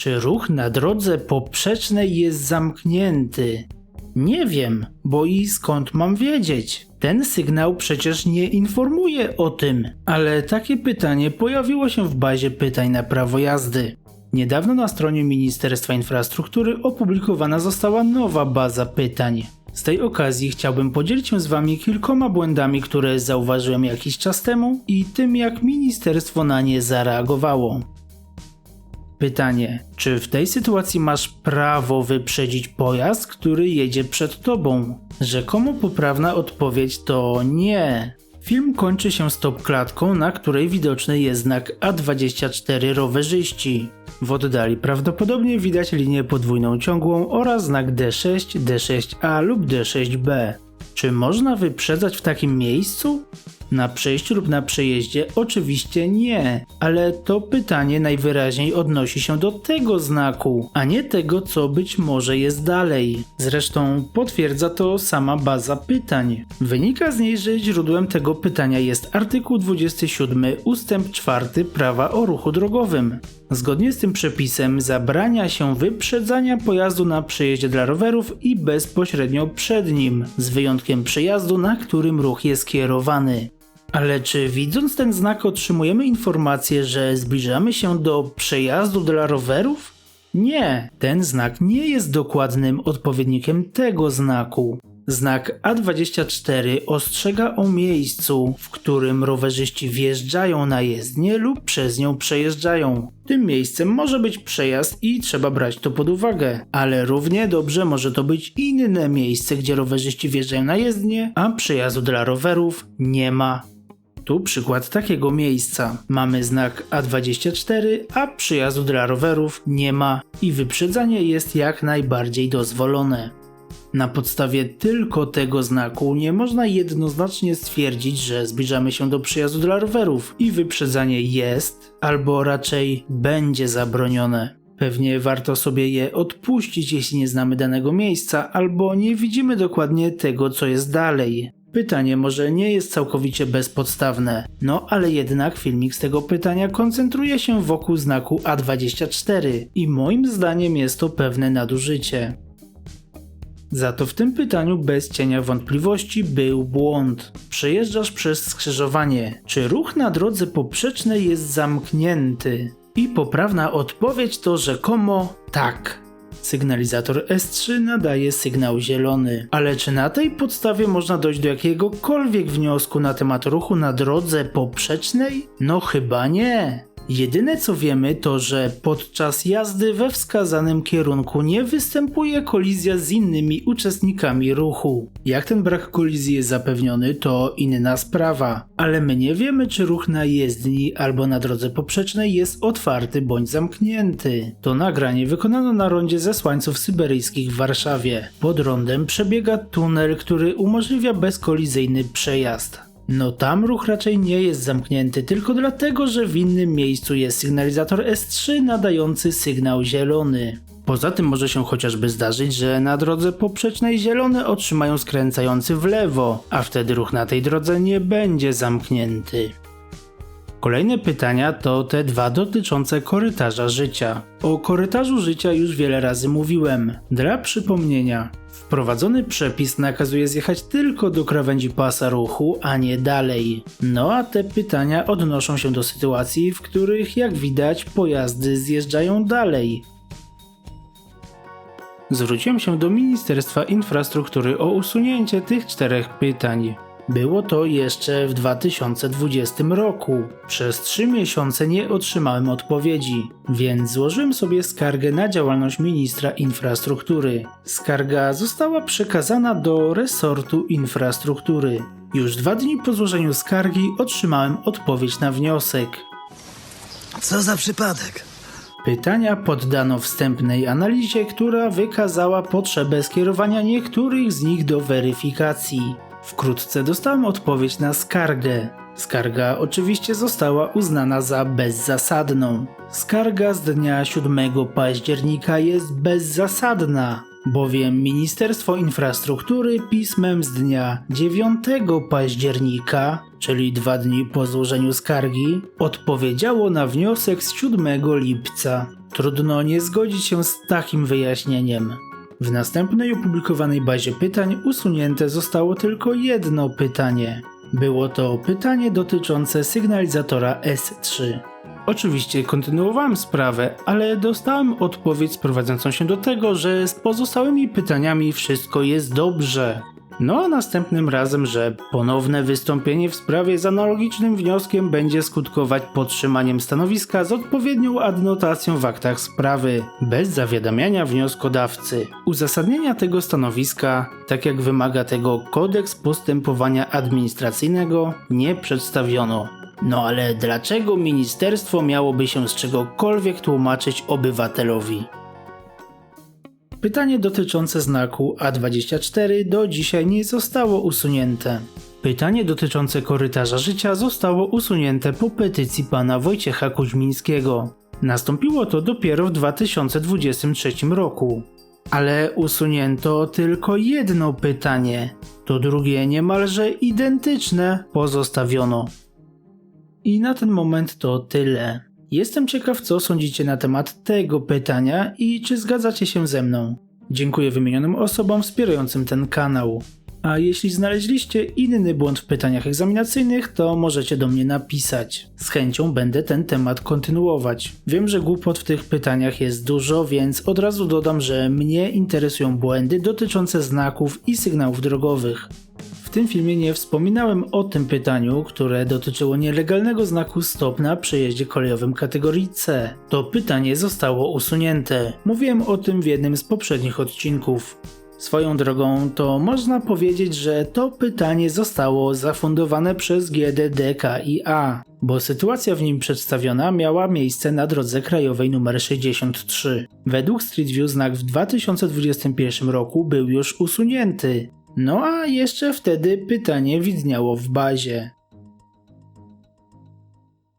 Czy ruch na drodze poprzecznej jest zamknięty? Nie wiem, bo i skąd mam wiedzieć? Ten sygnał przecież nie informuje o tym. Ale takie pytanie pojawiło się w bazie pytań na prawo jazdy. Niedawno na stronie Ministerstwa Infrastruktury opublikowana została nowa baza pytań. Z tej okazji chciałbym podzielić się z Wami kilkoma błędami, które zauważyłem jakiś czas temu i tym, jak ministerstwo na nie zareagowało. Pytanie: czy w tej sytuacji masz prawo wyprzedzić pojazd, który jedzie przed tobą? Rzekomo poprawna odpowiedź to nie. Film kończy się stop klatką, na której widoczny jest znak A24 rowerzyści. W oddali prawdopodobnie widać linię podwójną ciągłą oraz znak D6, D6A lub D6B. Czy można wyprzedzać w takim miejscu? Na przejściu lub na przejeździe oczywiście nie, ale to pytanie najwyraźniej odnosi się do tego znaku, a nie tego, co być może jest dalej. Zresztą potwierdza to sama baza pytań. Wynika z niej, że źródłem tego pytania jest artykuł 27 ustęp 4 prawa o ruchu drogowym. Zgodnie z tym przepisem zabrania się wyprzedzania pojazdu na przejeździe dla rowerów i bezpośrednio przed nim, z wyjątkiem przejazdu, na którym ruch jest kierowany. Ale czy widząc ten znak otrzymujemy informację, że zbliżamy się do przejazdu dla rowerów? Nie, ten znak nie jest dokładnym odpowiednikiem tego znaku. Znak A24 ostrzega o miejscu, w którym rowerzyści wjeżdżają na jezdnię lub przez nią przejeżdżają. Tym miejscem może być przejazd i trzeba brać to pod uwagę, ale równie dobrze może to być inne miejsce, gdzie rowerzyści wjeżdżają na jezdnię, a przejazdu dla rowerów nie ma. Tu przykład takiego miejsca. Mamy znak A24, a przyjazdu dla rowerów nie ma i wyprzedzanie jest jak najbardziej dozwolone. Na podstawie tylko tego znaku nie można jednoznacznie stwierdzić, że zbliżamy się do przyjazdu dla rowerów i wyprzedzanie jest, albo raczej będzie zabronione. Pewnie warto sobie je odpuścić, jeśli nie znamy danego miejsca, albo nie widzimy dokładnie tego, co jest dalej. Pytanie może nie jest całkowicie bezpodstawne, no ale jednak filmik z tego pytania koncentruje się wokół znaku A24 i moim zdaniem jest to pewne nadużycie. Za to w tym pytaniu bez cienia wątpliwości był błąd. Przejeżdżasz przez skrzyżowanie. Czy ruch na drodze poprzecznej jest zamknięty? I poprawna odpowiedź to rzekomo tak. Sygnalizator S3 nadaje sygnał zielony. Ale czy na tej podstawie można dojść do jakiegokolwiek wniosku na temat ruchu na drodze poprzecznej? No chyba nie. Jedyne co wiemy to, że podczas jazdy we wskazanym kierunku nie występuje kolizja z innymi uczestnikami ruchu. Jak ten brak kolizji jest zapewniony to inna sprawa, ale my nie wiemy czy ruch na jezdni albo na drodze poprzecznej jest otwarty bądź zamknięty. To nagranie wykonano na rondzie zesłańców syberyjskich w Warszawie. Pod rondem przebiega tunel, który umożliwia bezkolizyjny przejazd. No tam ruch raczej nie jest zamknięty, tylko dlatego, że w innym miejscu jest sygnalizator S3 nadający sygnał zielony. Poza tym może się chociażby zdarzyć, że na drodze poprzecznej zielone otrzymają skręcający w lewo, a wtedy ruch na tej drodze nie będzie zamknięty. Kolejne pytania to te dwa dotyczące korytarza życia. O korytarzu życia już wiele razy mówiłem. Dla przypomnienia, wprowadzony przepis nakazuje zjechać tylko do krawędzi pasa ruchu, a nie dalej. No a te pytania odnoszą się do sytuacji, w których jak widać pojazdy zjeżdżają dalej. Zwróciłem się do Ministerstwa Infrastruktury o usunięcie tych czterech pytań. Było to jeszcze w 2020 roku. Przez trzy miesiące nie otrzymałem odpowiedzi, więc złożyłem sobie skargę na działalność ministra infrastruktury. Skarga została przekazana do resortu infrastruktury. Już dwa dni po złożeniu skargi otrzymałem odpowiedź na wniosek. Co za przypadek? Pytania poddano wstępnej analizie, która wykazała potrzebę skierowania niektórych z nich do weryfikacji. Wkrótce dostałem odpowiedź na skargę. Skarga oczywiście została uznana za bezzasadną. Skarga z dnia 7 października jest bezzasadna. bowiem Ministerstwo Infrastruktury pismem z dnia 9 października, czyli dwa dni po złożeniu skargi, odpowiedziało na wniosek z 7 lipca. Trudno nie zgodzić się z takim wyjaśnieniem. W następnej opublikowanej bazie pytań usunięte zostało tylko jedno pytanie. Było to pytanie dotyczące sygnalizatora S3. Oczywiście kontynuowałem sprawę, ale dostałem odpowiedź sprowadzającą się do tego, że z pozostałymi pytaniami wszystko jest dobrze. No a następnym razem, że ponowne wystąpienie w sprawie z analogicznym wnioskiem będzie skutkować podtrzymaniem stanowiska z odpowiednią adnotacją w aktach sprawy, bez zawiadamiania wnioskodawcy. Uzasadnienia tego stanowiska, tak jak wymaga tego kodeks postępowania administracyjnego, nie przedstawiono. No ale dlaczego ministerstwo miałoby się z czegokolwiek tłumaczyć obywatelowi? Pytanie dotyczące znaku A24 do dzisiaj nie zostało usunięte. Pytanie dotyczące korytarza życia zostało usunięte po petycji pana Wojciecha Kuźmińskiego. Nastąpiło to dopiero w 2023 roku. Ale usunięto tylko jedno pytanie. To drugie niemalże identyczne pozostawiono. I na ten moment to tyle. Jestem ciekaw, co sądzicie na temat tego pytania i czy zgadzacie się ze mną. Dziękuję wymienionym osobom wspierającym ten kanał. A jeśli znaleźliście inny błąd w pytaniach egzaminacyjnych, to możecie do mnie napisać. Z chęcią będę ten temat kontynuować. Wiem, że głupot w tych pytaniach jest dużo, więc od razu dodam, że mnie interesują błędy dotyczące znaków i sygnałów drogowych. W tym filmie nie wspominałem o tym pytaniu, które dotyczyło nielegalnego znaku stop na przejeździe kolejowym kategorii C. To pytanie zostało usunięte. Mówiłem o tym w jednym z poprzednich odcinków. Swoją drogą to można powiedzieć, że to pytanie zostało zafundowane przez GDDKiA, bo sytuacja w nim przedstawiona miała miejsce na drodze krajowej nr 63. Według Street View znak w 2021 roku był już usunięty. No a jeszcze wtedy pytanie widniało w bazie.